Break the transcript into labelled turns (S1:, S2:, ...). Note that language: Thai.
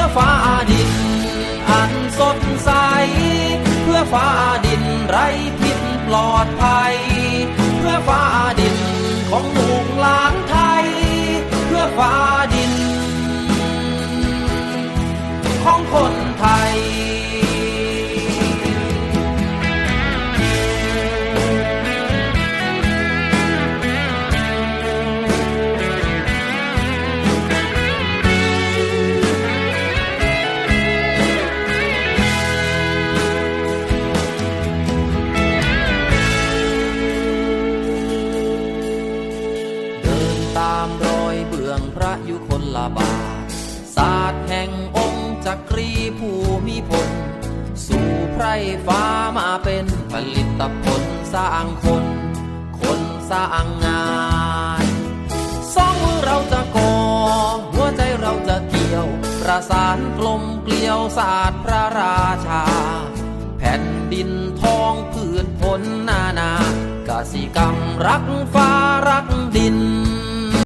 S1: พื่อฟ้าดิน อันสดใส เพื่อฟ้าดินไร้พิษปลอดภัย เพื่อฟ้าดินของหนู ระยุคนละบาทศาสตร์แห่งองค์จักรีภูมิพลสู่ไพรฟ้ามาเป็นผลิตผลสร้างคน คนสร้างงานสองมือเราจะก่อหัวใจเราจะเกี่ยว ประสานกลมเกลียวศาสตร์พระราชา แผ่นดินทองพืชผลนานากสิกรรมรักฟ้ารักดิน